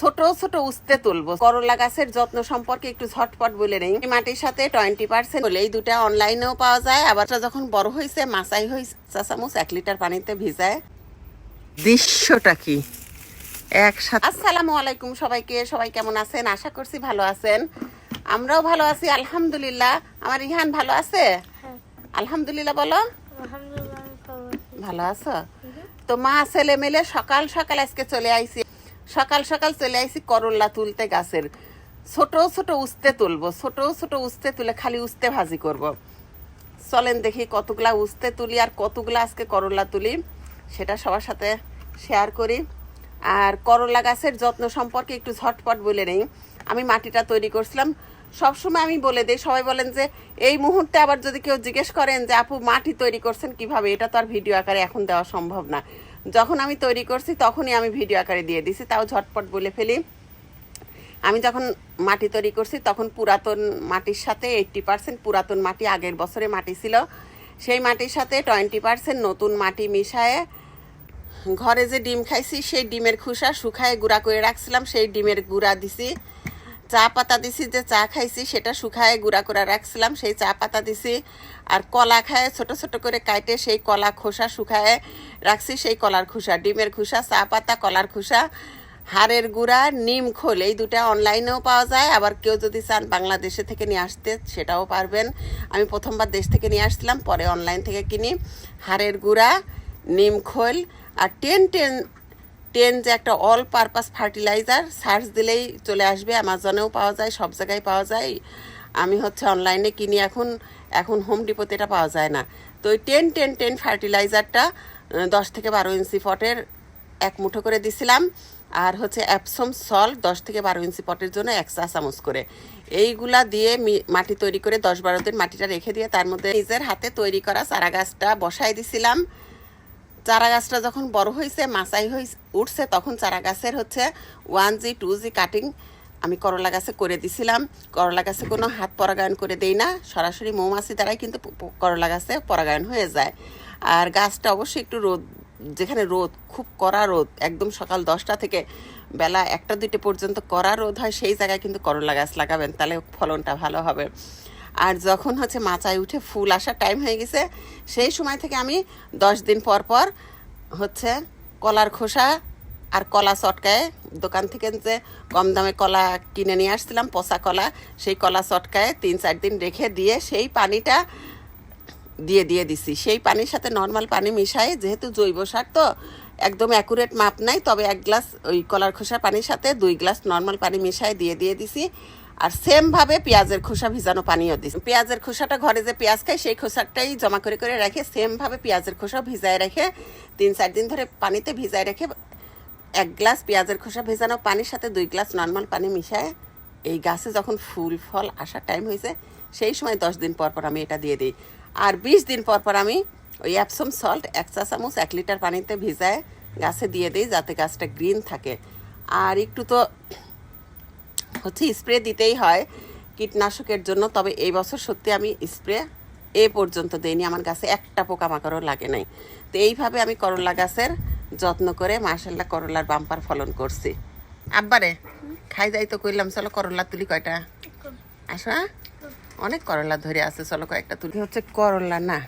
ছোট ছোট উস্তে তুলবো। করলা গাছের যত্ন সম্পর্কে একটু ঝটপট বলে নেই। মাটির সাথে টোয়েন্টি পার্সেন্ট হলে এই দুটা অনলাইনেও পাওয়া যায়। আবার যখন বড় হয়েছে মাছাই হয়েছে চা চামচ এক লিটার পানিতে ভিজায়। দৃশ্যটা কি? একসাথে আসসালামু আলাইকুম সবাইকে। সবাই কেমন আছেন? আশা করছি ভালো আছেন। আমরাও ভালো আছি আলহামদুলিল্লাহ। আমার ইহান ভালো আছে? হ্যাঁ। আলহামদুলিল্লাহ বলো। ভালো আছো। তো মা ছেলে মেলে সকাল সকাল আজকে চলে আইছি। সকাল সকাল চলে আইছি করল্লা তুলতে গাছের। ছোট ছোট উস্তে তুলবো ছোট ছোট উস্তে তুলে খালি উস্তে ভাজি করব। চলেন দেখি কতগুলা উস্তে তুলি আর কতগুলা আজকে করল্লা তুলি, সেটা সবার সাথে শেয়ার করি। আর করল্লা গাছের যত্ন সম্পর্কে একটু ঝটপট বলে নেই। আমি মাটিটা তৈরি করছিলাম। সবসময় আমি বলে দিই, সবাই বলেন যে, এই মুহূর্তে আবার যদি কেউ জিজ্ঞেস করেন যে, আপু, মাটি তৈরি করছেন কীভাবে? এটা তো আর ভিডিও আকারে এখন দেওয়া সম্ভব না। যখন আমি তৈরি করছি, তখনই আমি ভিডিও আকারে দিয়ে দিছি। তাও ঝটপট বলে ফেলি, আমি যখন মাটি তৈরি করছি, তখন পুরাতন মাটির সাথে এইট্টি পার্সেন্ট পুরাতন মাটি আগের বছরে মাটি ছিল। সেই মাটির সাথে টোয়েন্টি পার্সেন্ট নতুন মাটি মিশায়ে ঘরে যে ডিম খাইছি, সেই ডিমের খুসা শুকায় গুঁড়া করে রাখছিলাম। সেই ডিমের গুঁড়া দিছি। চা পাতা দিছি, যে চা খাইছি সেটা শুকায় গুঁড়া করে রাখছিলাম, সেই চা পাতা দিছি আর কলা খায় ছোট ছোট করে কাটে সেই কলা খোসা শুকায় রাখছি, সেই কলার খোসা, ডিমের খোসা, চা পাতা, কলার খোসা, হাড়ের গুঁড়া, নিম খোল, এই দুটা অনলাইনেও পাওয়া যায়। আবার কেউ যদি চান বাংলাদেশে থেকে নিয়ে আসতে, সেটাও পারবেন। আমি প্রথমবার দেশ থেকে নিয়ে আসছিলাম, পরে অনলাইন থেকে কিনি। হাড়ের গুঁড়া, নিম খোল আর টেন টেন টেন যে একটা অল পারপাস ফার্টিলাইজার সার্চ দিলেই চলে আসবে অ্যামাজনেও পাওয়া যায়, সব জায়গায় পাওয়া যায়। আমি হচ্ছে অনলাইনে কিনি, এখন এখন হোম ডিপোতে এটা পাওয়া যায় না। তো ওই টেন টেন টেন ফার্টিলাইজারটা দশ থেকে বারো ইঞ্চি পটের এক মুঠো করে দিছিলাম। আর হচ্ছে অ্যাপসম সল দশ থেকে বারো ইঞ্চি পটের জন্য এক চা চামচ করে। এইগুলা দিয়ে মাটি তৈরি করে দশ বারো দিন মাটিটা রেখে দিয়ে তার মধ্যে নিজের হাতে তৈরি করা চারা গাছটা বসাই দিছিলাম। চারা গাছটা যখন বড় হয়েছে মাচাই হয়ে উঠছে, তখন চারা গাছের হচ্ছে one G two G cutting আমি করলা গাছে করে দিছিলাম। করলা গাছে কোনো হাত পরাগায়ন করে দেই না। সরাসরি মৌমাছি দ্বারাই কিন্তু করলা গাছে পরাগায়ন হয়ে যায়। আর গাছটা অবশ্যই একটু রোদ, যেখানে রোদ, খুব কড়া রোদ, একদম সকাল দশটা থেকে বেলা একটা দুইটা পর্যন্ত কড়া রোদ হয়, সেই জায়গায় কিন্তু করলা গাছ লাগাবেন, তাহলে ফলনটা ভালো হবে। আর যখন হচ্ছে মাচায় উঠে ফুল আসার টাইম হয়ে গেছে, সেই সময় থেকে আমি দশ দিন পর পর হচ্ছে কলার খোসা আর কলা চটকায় দোকান থেকে যে কম দামে কলা কিনে নিয়ে আসছিলাম, পচা কলা, সেই কলা চটকায় তিন চার দিন রেখে দিয়ে সেই পানিটা দিয়ে দিয়ে দিছি। সেই পানির সাথে নর্মাল পানি মিশাই, যেহেতু জৈব সার তো, একদম অ্যাকুরেট মাপ নাই, তবে এক গ্লাস ওই কলার খোসা পানির সাথে দুই গ্লাস নর্মাল পানি মিশাই দিয়ে দিয়ে দিছি। আর সেম ভাবে পেঁয়াজের খোসা ভিজানো পানিও দিছি পেঁয়াজের খোসাটা ঘরে যে পেঁয়াজ খাই সেই খোসাটাই জমা করে করে রেখে সেম ভাবে পেঁয়াজের খোসা ভিজায় রেখে তিন চার দিন ধরে পানিতে ভিজায় রেখে এক গ্লাস পেঁয়াজের খোসা ভেজানো পানির সাথে দুই গ্লাস নর্মাল পানি মিশায় এই গাছে যখন ফুল, ফল আসার টাইম হয়েছে, সেই সময় দশ দিন পর পর আমি এটা দিয়ে দিই। আর বিশ দিন পর পর আমি ওই অ্যাপসম সল্ট এক চা চামচ, এক লিটার পানিতে ভিজায় গাছে দিয়ে দিই যাতে গাছটা গ্রিন থাকে। আর একটু তো হচ্ছে স্প্রে দিতেই হয় কীটনাশকের জন্য, তবে এই বছর সত্যি আমি স্প্রে এ পর্যন্ত দেইনি। আমার গাছে একটা পোকামাকড়ও লাগে নাই। তো এইভাবে আমি করলা গাছের যত্ন করে মার্শাল্লাহ করলার বাম্পার ফলন করছি। আব্বারে, খাই যাই তো কইলাম, চলো করলা তুলি কয়টা? আসো? অনেক করলা ধরে আছে, চলো কয়েকটা তুলি। হচ্ছে করলা না,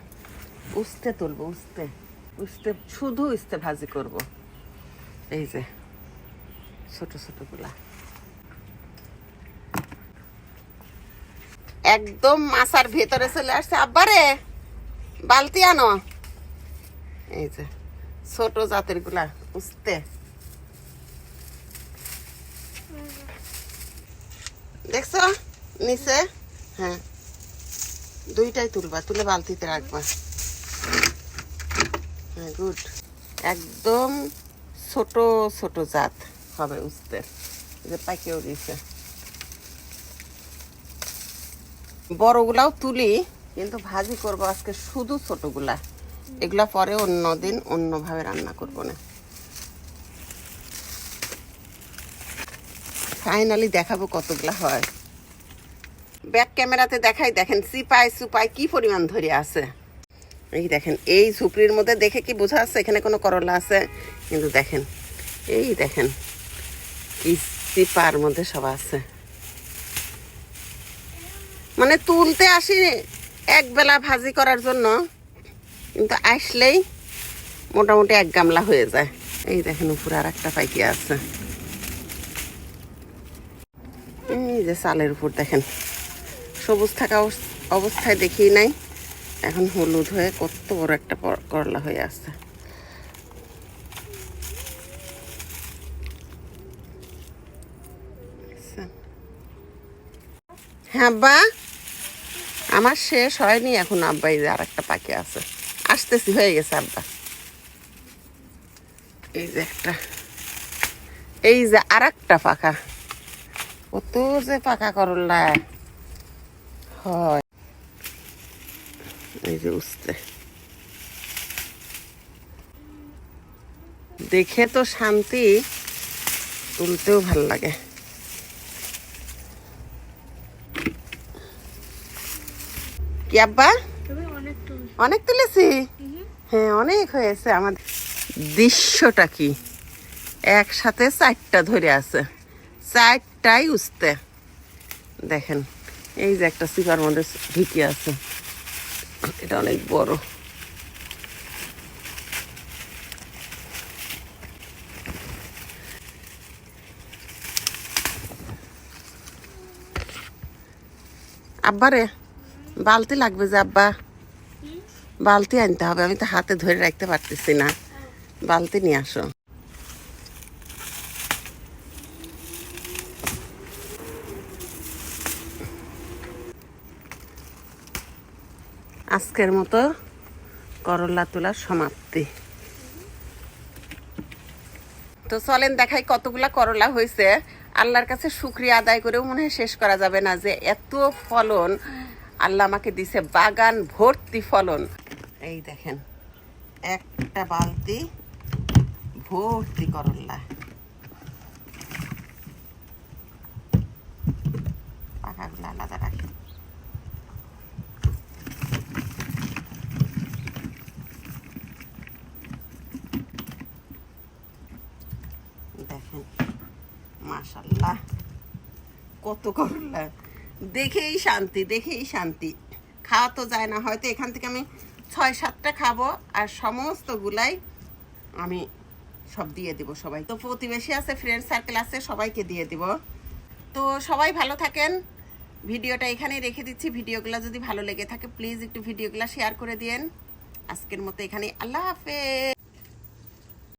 উস্তে তুলবো, উস্তে উস্তে, শুধু উস্তে ভাজি করব। এই যে, ছোট ছোট একদম মাছার ভেতরে চলে আসছে। আব্বারে, বালতি আনো। এই যে, ছোট জাতেরগুলা উস্তে দেখছ? নিচে? হ্যাঁ। দুইটাই তুলবা, তুলে বালতিতে রাখবা। হ্যাঁ গুড। একদম ছোট ছোট জাত হবে উস্তের যে পাইকেও দিছে। বড়গুলাও তুলি, কিন্তু ভাজি করব আজকে শুধু ছোটগুলা। এগুলা পরে অন্য দিন অন্যভাবে রান্না করব না। ফাইনালি দেখাবো কতগুলা হয়। ব্যাক ক্যামেরাতে দেখাই, দেখেন সিপাই সুপাই কি পরিমাণ ধরে আছে। এই দেখেন, এই ঝুপড়ির মধ্যে দেখে কি বোঝা যাচ্ছে? এখানে কোনো করলা আছে, কিন্তু দেখেন, এই দেখেন, কি চিপার মধ্যে সব আছে। মানে তুলতে আসি এক বেলা ভাজি করার জন্য। কিন্তু আসলেই মোটামুটি এক গামলা হয়ে যায়। এই দেখেন উপরে আর একটা পাইকি আছে। এই যে চালের উপর দেখেন, সবুজ থাকা অবস- অবস্থায় দেখি নাই। এখন হলুদ হয়ে কত বড় একটা করলা হয়ে আছে। হ্যাঁ আব্বা আমার শেষ হয়নি, এখন আব্বা এই যে আর একটা পাখি আছে। আসতেছি, হয়ে গেছে আব্বা। এই যে একটা। এই যে আর একটা পাকা কত যে পাকা করলা। হয়। এই যে উঠতে দেখে তো শান্তি, তুলতেও ভালো লাগে। কি আব্বা? অনেক তুলেছি। হ্যাঁ অনেক হয়েছে। আমার দৃশ্যটা কি? একসাথে চারটা ধরে আছে। চারটাই উঠতে দেখেন এই যে একটা সিপার মধ্যে ঢুকি আছে। এটা অনেক বড়। আব্বারে বালতি লাগবে যে আব্বা। বালতি আনতে হবে, আমি তো হাতে ধরে রাখতে পারতেছি না। বালতি নিয়ে আসো। আজকের মতো করলা তোলার সমাপ্তি। তো চলেন দেখাই কতগুলা করলা হয়েছে। আল্লাহর কাছে শুক্রিয়া আদায় করেও মনে হয় শেষ করা যাবে না যে এত ফলন আল্লাহ আমাকে দিছে বাগান ভর্তি ফলন। এই দেখেন, একটা বালতি ভর্তি করল্লা পাকাগুলো আলাদা রাখি। দেখেন মাশাল্লাহ কত করলা। দেখেই শান্তি দেখেই শান্তি। খাওয়া তো যায় না, হয়তো এখান থেকে আমি ছয়, সাতটা খাব আর সমস্ত গুলাই আমি সব দিয়ে দিব সবাই তো প্রতিবেশী আছে ফ্রেন্ড সার্কেল আছে, সবাইকে দিয়ে দিব। তো সবাই ভালো থাকেন। ভিডিওটা এখানেই রেখে দিচ্ছি। ভিডিওগুলো যদি ভালো লেগে থাকে প্লিজ একটু ভিডিওগুলো শেয়ার করে দিন আজকের মতো এখানে আল্লাহ হাফেজ।